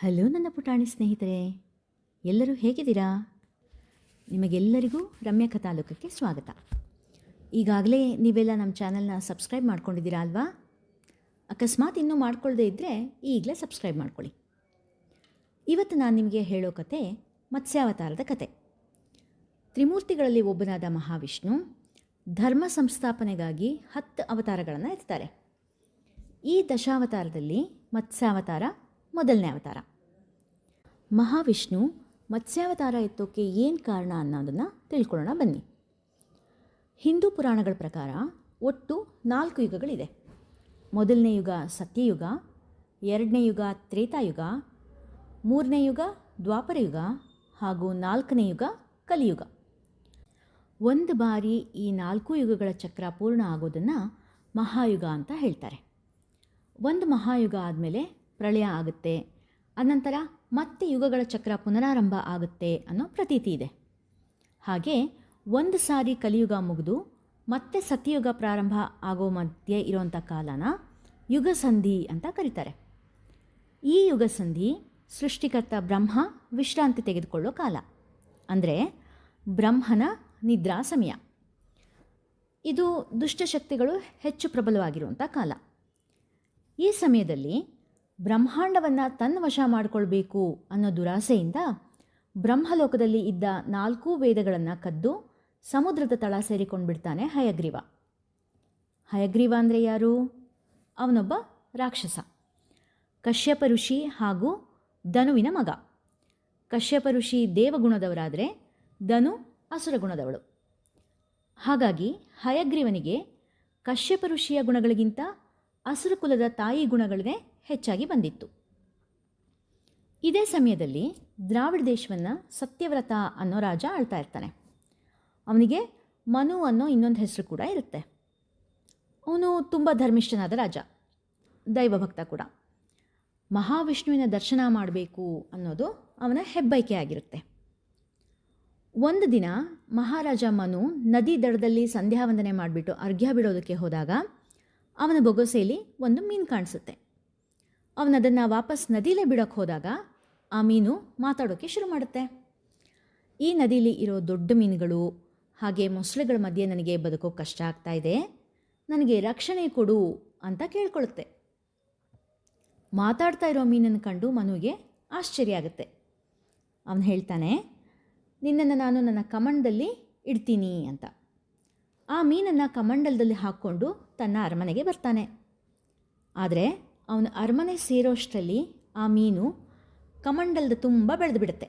Hello ನನ್ನ ಪುಟಾಣಿ ಸ್ನೇಹಿತರೆ, ಎಲ್ಲರೂ ಹೇಗಿದ್ದೀರಾ? ನಿಮಗೆಲ್ಲರಿಗೂ ರಮ್ಯ ಕಥಾಲೋಕಕ್ಕೆ ಸ್ವಾಗತ. ಈಗಾಗಲೇ ನೀವೆಲ್ಲ ನಮ್ಮ ಚಾನಲ್ನ ಸಬ್ಸ್ಕ್ರೈಬ್ ಮಾಡ್ಕೊಂಡಿದ್ದೀರಾ ಅಲ್ವಾ? ಅಕಸ್ಮಾತ್ ಇನ್ನೂ ಮಾಡ್ಕೊಳ್ಳದೇ ಇದ್ದರೆ ಈಗಲೇ ಸಬ್ಸ್ಕ್ರೈಬ್ ಮಾಡ್ಕೊಳ್ಳಿ. ಇವತ್ತು ನಾನು ನಿಮಗೆ ಹೇಳೋ ಕತೆ ಮತ್ಸ್ಯಾವತಾರದ ಕತೆ. ತ್ರಿಮೂರ್ತಿಗಳಲ್ಲಿ ಒಬ್ಬನಾದ ಮಹಾವಿಷ್ಣು ಧರ್ಮ ಸಂಸ್ಥಾಪನೆಗಾಗಿ ಹತ್ತು ಅವತಾರಗಳನ್ನು ಎತ್ತಾರೆ. ಈ ದಶಾವತಾರದಲ್ಲಿ ಮತ್ಸ್ಯಾವತಾರ ಮೊದಲನೇ ಅವತಾರ. ಮಹಾವಿಷ್ಣು ಮತ್ಸ್ಯಾವತಾರ ಎತ್ತೋಕ್ಕೆ ಏನು ಕಾರಣ ಅನ್ನೋದನ್ನು ತಿಳ್ಕೊಳ್ಳೋಣ ಬನ್ನಿ. ಹಿಂದೂ ಪುರಾಣಗಳ ಪ್ರಕಾರ ಒಟ್ಟು ನಾಲ್ಕು ಯುಗಗಳಿದೆ. ಮೊದಲನೇ ಯುಗ ಸತ್ಯಯುಗ, ಎರಡನೇ ಯುಗ ತ್ರೇತಾಯುಗ, ಮೂರನೇ ಯುಗ ದ್ವಾಪರ ಯುಗ ಹಾಗೂ ನಾಲ್ಕನೇ ಯುಗ ಕಲಿಯುಗ. ಒಂದು ಬಾರಿ ಈ ನಾಲ್ಕು ಯುಗಗಳ ಚಕ್ರ ಪೂರ್ಣ ಆಗೋದನ್ನು ಮಹಾಯುಗ ಅಂತ ಹೇಳ್ತಾರೆ. ಒಂದು ಮಹಾಯುಗ ಆದಮೇಲೆ ಪ್ರಳಯ ಆಗುತ್ತೆ. ಅನಂತರ ಮತ್ತೆ ಯುಗಗಳ ಚಕ್ರ ಪುನರಾರಂಭ ಆಗುತ್ತೆ ಅನ್ನೋ ಪ್ರತೀತಿ ಇದೆ. ಹಾಗೆ ಒಂದು ಸಾರಿ ಕಲಿಯುಗ ಮುಗಿದು ಮತ್ತೆ ಸತ್ಯಯುಗ ಪ್ರಾರಂಭ ಆಗೋ ಮಧ್ಯೆ ಇರೋಂಥ ಕಾಲನ ಯುಗ ಸಂಧಿ ಅಂತ ಕರೀತಾರೆ. ಈ ಯುಗ ಸಂಧಿ ಸೃಷ್ಟಿಕರ್ತ ಬ್ರಹ್ಮ ವಿಶ್ರಾಂತಿ ತೆಗೆದುಕೊಳ್ಳೋ ಕಾಲ. ಅಂದರೆ ಬ್ರಹ್ಮನ ನಿದ್ರಾ ಸಮಯ. ಇದು ದುಷ್ಟಶಕ್ತಿಗಳು ಹೆಚ್ಚು ಪ್ರಬಲವಾಗಿರುವಂಥ ಕಾಲ. ಈ ಸಮಯದಲ್ಲಿ ಬ್ರಹ್ಮಾಂಡವನ್ನು ತನ್ನ ವಶ ಮಾಡಿಕೊಳ್ಬೇಕು ಅನ್ನೋ ದುರಾಸೆಯಿಂದ ಬ್ರಹ್ಮಲೋಕದಲ್ಲಿ ಇದ್ದ ನಾಲ್ಕೂ ವೇದಗಳನ್ನು ಕದ್ದು ಸಮುದ್ರದ ತಳ ಸೇರಿಕೊಂಡು ಬಿಡ್ತಾನೆ ಹಯಗ್ರೀವ. ಹಯಗ್ರೀವ ಅಂದರೆ ಯಾರು? ಅವನೊಬ್ಬ ರಾಕ್ಷಸ. ಕಶ್ಯಪ ಋಷಿ ಹಾಗೂ ಧನುವಿನ ಮಗ. ಕಶ್ಯಪ ಋಷಿ ದೇವಗುಣದವರಾದರೆ ಧನು ಅಸುರಗುಣದವಳು ಹಾಗಾಗಿ ಹಯಗ್ರೀವನಿಗೆ ಕಶ್ಯಪ ಋಷಿಯ ಗುಣಗಳಿಗಿಂತ ಅಸುರಕುಲದ ತಾಯಿ ಗುಣಗಳೇ ಹೆಚ್ಚಾಗಿ ಬಂದಿತ್ತು. ಇದೇ ಸಮಯದಲ್ಲಿ ದ್ರಾವಿಡ ದೇಶವನ್ನು ಸತ್ಯವ್ರತ ಅನ್ನೋ ರಾಜ ಆಳ್ತಾ ಇರ್ತಾನೆ. ಅವನಿಗೆ ಮನು ಅನ್ನೋ ಇನ್ನೊಂದು ಹೆಸರು ಕೂಡ ಇರುತ್ತೆ. ಅವನು ತುಂಬ ಧರ್ಮಿಷ್ಠನಾದ ರಾಜ ದೈವಭಕ್ತ ಕೂಡ. ಮಹಾವಿಷ್ಣುವಿನ ದರ್ಶನ ಮಾಡಬೇಕು ಅನ್ನೋದು ಅವನ ಹೆಬ್ಬೈಕೆ ಆಗಿರುತ್ತೆ. ಒಂದು ದಿನ ಮಹಾರಾಜ ಮನು ನದಿ ದಡದಲ್ಲಿ ಸಂಧ್ಯಾ ವಂದನೆ ಮಾಡಿಬಿಟ್ಟು ಅರ್ಘ್ಯ ಬಿಡೋದಕ್ಕೆ ಹೋದಾಗ ಅವನ ಬೊಗಸೆಯಲ್ಲಿ ಒಂದು ಮೀನು ಕಾಣಿಸುತ್ತೆ. ಅವನದನ್ನು ವಾಪಸ್ ನದಿಲೇ ಬಿಡೋಕ್ಕೆ ಹೋದಾಗ ಆ ಮೀನು ಮಾತಾಡೋಕ್ಕೆ ಶುರು ಮಾಡುತ್ತೆ. ಈ ನದಿಲಿ ಇರೋ ದೊಡ್ಡ ಮೀನುಗಳು, ಹಾಗೆ ಮೊಸಳೆಗಳ ಮಧ್ಯೆ ನನಗೆ ಬದುಕೋಕೆ ಕಷ್ಟ ಆಗ್ತಾ ಇದೆ. ನನಗೆ ರಕ್ಷಣೆ ಕೊಡು ಅಂತ ಕೇಳ್ಕೊಳ್ಳುತ್ತೆ ಮಾತಾಡ್ತಾ ಇರೋ ಮೀನನ್ನು ಕಂಡು ಮನುವಿಗೆ ಆಶ್ಚರ್ಯ ಆಗುತ್ತೆ. ಅವನು ಹೇಳ್ತಾನೆ, ನಿನ್ನನ್ನು ನಾನು ನನ್ನ ಕಮಂಡದಲ್ಲಿ ಇಡ್ತೀನಿ ಅಂತ. ಆ ಮೀನನ್ನು ಕಮಂಡಲದಲ್ಲಿ ಹಾಕ್ಕೊಂಡು ತನ್ನ ಅರಮನೆಗೆ ಬರ್ತಾನೆ. ಆದರೆ ಅವನು ಅರಮನೆ ಸೇರೋಷ್ಟರಲ್ಲಿ ಆ ಮೀನು ಕಮಂಡಲದ ತುಂಬ ಬೆಳೆದು ಬಿಡುತ್ತೆ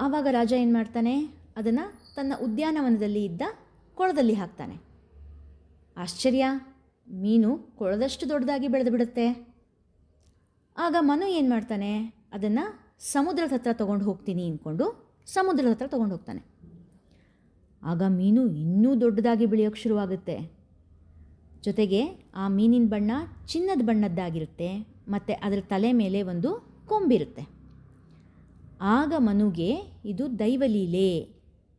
ಆವಾಗ ರಾಜ ಏನು ಮಾಡ್ತಾನೆ? ಅದನ್ನು ತನ್ನ ಉದ್ಯಾನವನದಲ್ಲಿ ಇದ್ದ ಕೊಳದಲ್ಲಿ ಹಾಕ್ತಾನೆ. ಆಶ್ಚರ್ಯ! ಮೀನು ಕೊಳದಷ್ಟು ದೊಡ್ಡದಾಗಿ ಬೆಳೆದು ಬಿಡುತ್ತೆ ಆಗ ಮನು ಏನು ಮಾಡ್ತಾನೆ? ಅದನ್ನು ಸಮುದ್ರದ ಹತ್ರ ತೊಗೊಂಡು ಹೋಗ್ತೀನಿ ಅಂದ್ಕೊಂಡು ಸಮುದ್ರದ ಹತ್ರ ತೊಗೊಂಡು ಹೋಗ್ತಾನೆ. ಆಗ ಮೀನು ಇನ್ನೂ ದೊಡ್ಡದಾಗಿ ಬೆಳೆಯೋಕ್ಕೆ ಶುರುವಾಗುತ್ತೆ. ಜೊತೆಗೆ ಆ ಮೀನಿನ ಬಣ್ಣ ಚಿನ್ನದ ಬಣ್ಣದ್ದಾಗಿರುತ್ತೆ, ಮತ್ತು ಅದರ ತಲೆ ಮೇಲೆ ಒಂದು ಕೊಂಬಿರುತ್ತೆ. ಆಗ ಮನುಗೆ ಇದು ದೈವಲೀಲೆ,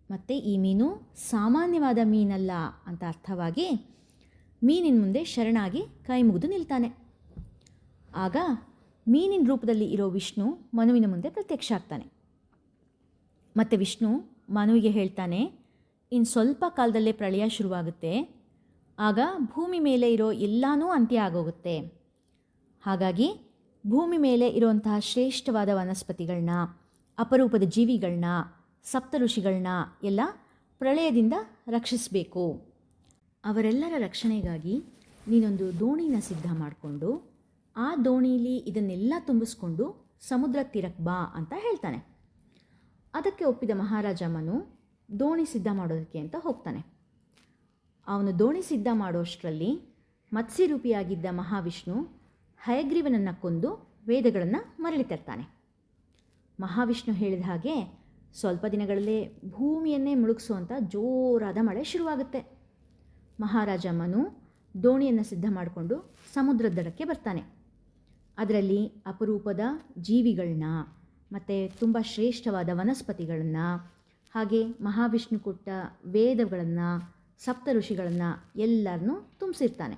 ಮತ್ತು ಈ ಮೀನು ಸಾಮಾನ್ಯವಾದ ಮೀನಲ್ಲ ಅಂತ ಅರ್ಥವಾಗಿ ಮೀನಿನ ಮುಂದೆ ಶರಣಾಗಿ ಕೈ ಮುಗಿದು ನಿಲ್ತಾನೆ. ಆಗ ಮೀನಿನ ರೂಪದಲ್ಲಿ ಇರೋ ವಿಷ್ಣು ಮನುವಿನ ಮುಂದೆ ಪ್ರತ್ಯಕ್ಷ ಆಗ್ತಾನೆ. ಮತ್ತು ವಿಷ್ಣು ಮನುವಿಗೆ ಹೇಳ್ತಾನೆ ಇನ್ನು ಸ್ವಲ್ಪ ಕಾಲದಲ್ಲೇ ಪ್ರಳಯ ಶುರುವಾಗುತ್ತೆ ಆಗ ಭೂಮಿ ಮೇಲೆ ಇರೋ ಎಲ್ಲನೂ ಅಂತ್ಯ ಆಗೋಗುತ್ತೆ. ಹಾಗಾಗಿ ಭೂಮಿ ಮೇಲೆ ಇರುವಂತಹ ಶ್ರೇಷ್ಠವಾದ ವನಸ್ಪತಿಗಳನ್ನ ಅಪರೂಪದ ಜೀವಿಗಳನ್ನ ಸಪ್ತ ಋಷಿಗಳನ್ನ ಎಲ್ಲ ಪ್ರಳಯದಿಂದ ರಕ್ಷಿಸಬೇಕು. ಅವರೆಲ್ಲರ ರಕ್ಷಣೆಗಾಗಿ ನೀನೊಂದು ದೋಣಿನ ಸಿದ್ಧ ಮಾಡಿಕೊಂಡು, ಆ ದೋಣಿಲಿ ಇದನ್ನೆಲ್ಲ ತುಂಬಿಸ್ಕೊಂಡು ಸಮುದ್ರ ತೀರಕ್ಕೆ ಬಾ ಅಂತ ಹೇಳ್ತಾನೆ. ಅದಕ್ಕೆ ಒಪ್ಪಿದ ಮಹಾರಾಜ ಮನು ದೋಣಿ ಸಿದ್ಧ ಮಾಡೋದಕ್ಕೆ ಅಂತ ಹೋಗ್ತಾನೆ. ಅವನು ದೋಣಿ ಸಿದ್ಧ ಮಾಡೋಷ್ಟರಲ್ಲಿ ಮತ್ಸ್ಯರೂಪಿಯಾಗಿದ್ದ ಮಹಾವಿಷ್ಣು ಹಯಗ್ರೀವನನ್ನು ಕೊಂದು ವೇದಗಳನ್ನು ಮರಳಿ ತರ್ತಾನೆ. ಮಹಾವಿಷ್ಣು ಹೇಳಿದ ಹಾಗೆ ಸ್ವಲ್ಪ ದಿನಗಳಲ್ಲೇ ಭೂಮಿಯನ್ನೇ ಮುಳುಗಿಸುವಂಥ ಜೋರಾದ ಮಳೆ ಶುರುವಾಗುತ್ತೆ. ಮಹಾರಾಜ ಮನು ದೋಣಿಯನ್ನು ಸಿದ್ಧ ಮಾಡಿಕೊಂಡು ಸಮುದ್ರದ ದಡಕ್ಕೆ ಬರ್ತಾನೆ. ಅದರಲ್ಲಿ ಅಪರೂಪದ ಜೀವಿಗಳನ್ನ ಮತ್ತು ತುಂಬ ಶ್ರೇಷ್ಠವಾದ ವನಸ್ಪತಿಗಳನ್ನು ಹಾಗೆ ಮಹಾವಿಷ್ಣು ಕೊಟ್ಟ ವೇದಗಳನ್ನು ಸಪ್ತ ಋಷಿಗಳನ್ನು ಎಲ್ಲರನ್ನೂ ತುಂಬಿಸಿರ್ತಾನೆ.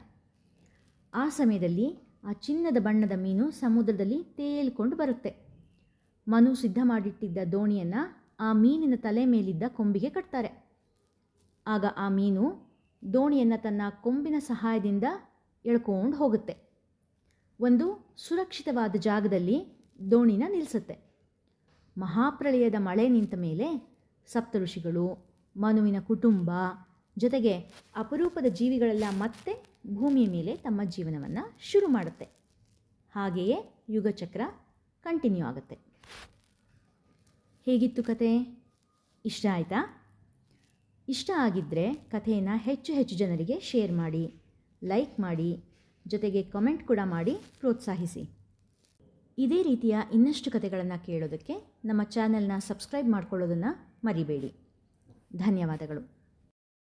ಆ ಸಮಯದಲ್ಲಿ ಆ ಚಿನ್ನದ ಬಣ್ಣದ ಮೀನು ಸಮುದ್ರದಲ್ಲಿ ತೇಲ್ಕೊಂಡು ಬರುತ್ತೆ. ಮನು ಸಿದ್ಧ ಮಾಡಿಟ್ಟಿದ್ದ ದೋಣಿಯನ್ನು ಆ ಮೀನಿನ ತಲೆ ಮೇಲಿದ್ದ ಕೊಂಬಿಗೆ ಕಟ್ತಾರೆ. ಆಗ ಆ ಮೀನು ದೋಣಿಯನ್ನು ತನ್ನ ಕೊಂಬಿನ ಸಹಾಯದಿಂದ ಎಳ್ಕೊಂಡು ಹೋಗುತ್ತೆ. ಒಂದು ಸುರಕ್ಷಿತವಾದ ಜಾಗದಲ್ಲಿ ದೋಣಿನ ನಿಲ್ಲಿಸುತ್ತೆ ಮಹಾಪ್ರಳಯದ ಮಳೆ ನಿಂತ ಮೇಲೆ ಸಪ್ತಋಷಿಗಳು ಮನುವಿನ ಕುಟುಂಬ ಜೊತೆಗೆ ಅಪರೂಪದ ಜೀವಿಗಳೆಲ್ಲ ಮತ್ತೆ ಭೂಮಿಯ ಮೇಲೆ ತಮ್ಮ ಜೀವನವನ್ನು ಶುರು ಮಾಡುತ್ತೆ. ಹಾಗೆಯೇ ಯುಗಚಕ್ರ ಕಂಟಿನ್ಯೂ ಆಗುತ್ತೆ. ಹೇಗಿತ್ತು ಕತೆ ಇಷ್ಟ ಆಯಿತಾ? ಇಷ್ಟ ಆಗಿದ್ದರೆ ಕಥೆಯನ್ನು ಹೆಚ್ಚು ಹೆಚ್ಚು ಜನರಿಗೆ ಶೇರ್ ಮಾಡಿ ಲೈಕ್ ಮಾಡಿ, ಜೊತೆಗೆ ಕಮೆಂಟ್ ಕೂಡ ಮಾಡಿ ಪ್ರೋತ್ಸಾಹಿಸಿ. ಇದೇ ರೀತಿಯ ಇನ್ನಷ್ಟು ಕಥೆಗಳನ್ನು ಕೇಳೋದಕ್ಕೆ ನಮ್ಮ ಚಾನೆಲ್ನ ಸಬ್ಸ್ಕ್ರೈಬ್ ಮಾಡ್ಕೊಳ್ಳೋದನ್ನು ಮರಿಬೇಡಿ. ಧನ್ಯವಾದಗಳು.